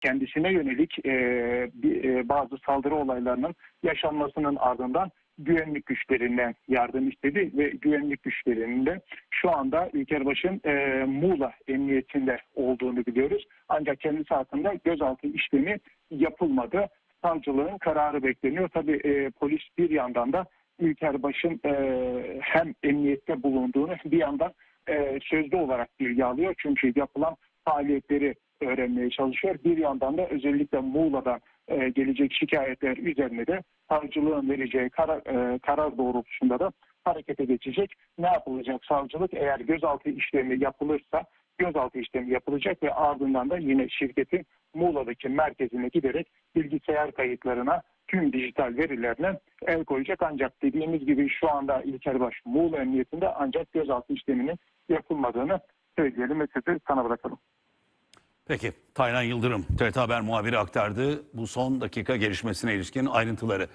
kendisine yönelik e, e, bazı saldırı olaylarının yaşanmasının ardından güvenlik güçlerinden yardım istedi ve güvenlik güçlerinin de şu anda İlkerbaş'ın e, Muğla Emniyetinde olduğunu biliyoruz. Ancak kendisi hakkında gözaltı işlemi yapılmadı. Savcılığın kararı bekleniyor. Tabii e, polis bir yandan da İlkerbaş'ın e, hem emniyette bulunduğunu bir yandan e, sözlü olarak bilgi alıyor. Çünkü yapılan faaliyetleri öğrenmeye çalışıyor. Bir yandan da özellikle Muğla'dan e, gelecek şikayetler üzerine de savcılığın vereceği karar, e, karar doğrultusunda da harekete geçecek. Ne yapılacak savcılık? Eğer gözaltı işlemi yapılırsa gözaltı işlemi yapılacak ve ardından da yine şirketin Muğla'daki merkezine giderek bilgisayar kayıtlarına tüm dijital verilerine el koyacak. Ancak dediğimiz gibi şu anda İlkerbaş Muğla Emniyetinde ancak gözaltı işleminin yapılmadığını söyleyelim ve sözü sana bırakalım. Peki Taylan Yıldırım TRT Haber muhabiri aktardı bu son dakika gelişmesine ilişkin ayrıntıları.